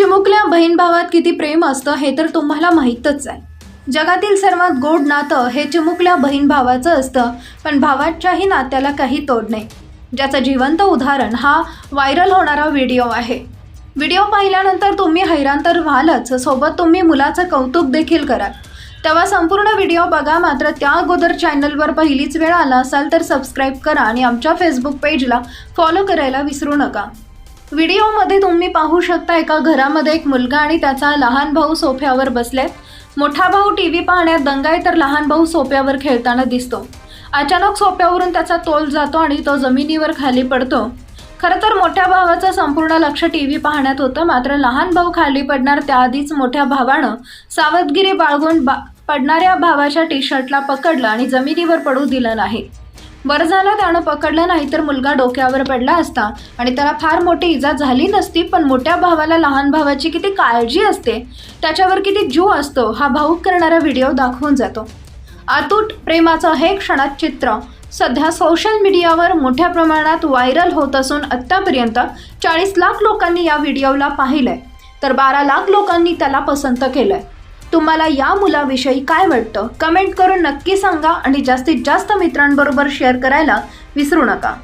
चिमुकल्या बहीण भावात किती प्रेम असतं हे तर तुम्हाला माहीतच आहे. जगातील सर्वात गोड नातं हे चिमुकल्या बहीण भावाचं असतं पण भावाच्याही नात्याला काही तोड नाही. ज्याचं जिवंत उदाहरण हा व्हायरल होणारा व्हिडिओ आहे. व्हिडिओ पाहिल्यानंतर तुम्ही हैराण तर व्हालच सोबत तुम्ही मुलाचं कौतुक देखील कराल. तेव्हा संपूर्ण व्हिडिओ बघा मात्र त्या अगोदर चॅनलवर पहिलीच वेळ आला असाल तर सबस्क्राईब करा आणि आमच्या फेसबुक पेजला फॉलो करायला विसरू नका. व्हिडिओमध्ये तुम्ही पाहू शकता एका घरामध्ये एक मुलगा आणि त्याचा लहान भाऊ सोफ्यावर बसलेत. मोठा भाऊ टी व्ही पाहण्यात दंगाय तर लहान भाऊ सोप्यावर खेळताना दिसतो. अचानक सोप्यावरून त्याचा तोल जातो आणि तो जमिनीवर खाली पडतो. खरं तर मोठ्या भावाचं संपूर्ण लक्ष टी व्ही पाहण्यात होतं मात्र लहान भाऊ खाली पडणार त्याआधीच मोठ्या भावानं सावधगिरी बाळगून बा पडणाऱ्या भावाच्या टी शर्टला पकडलं आणि जमिनीवर पडू दिलं नाही. बरं झालं त्यानं पकडलं नाही तर मुलगा डोक्यावर पडला असता. आणि त्याला फार मोठी इजा झाली नसती पण मोठ्या भावाला लहान भावाची किती काळजी असते. त्याच्यावर किती जीव असतो हा भाऊक करणारा व्हिडिओ दाखवून जातो. अतूट प्रेमाचं हे क्षणात चित्र. सध्या सोशल मीडियावर मोठ्या प्रमाणात व्हायरल होत असून आत्तापर्यंत चाळीस लाख लोकांनी या व्हिडिओला पाहिलंय. तर बारा लाख लोकांनी त्याला पसंत केलंय. तुम्हाला या मुलाविषयी काय वाटतं? कमेंट करून नक्की सांगा आणि जास्तीत जास्त मित्रांबरोबर शेअर करायला विसरू नका.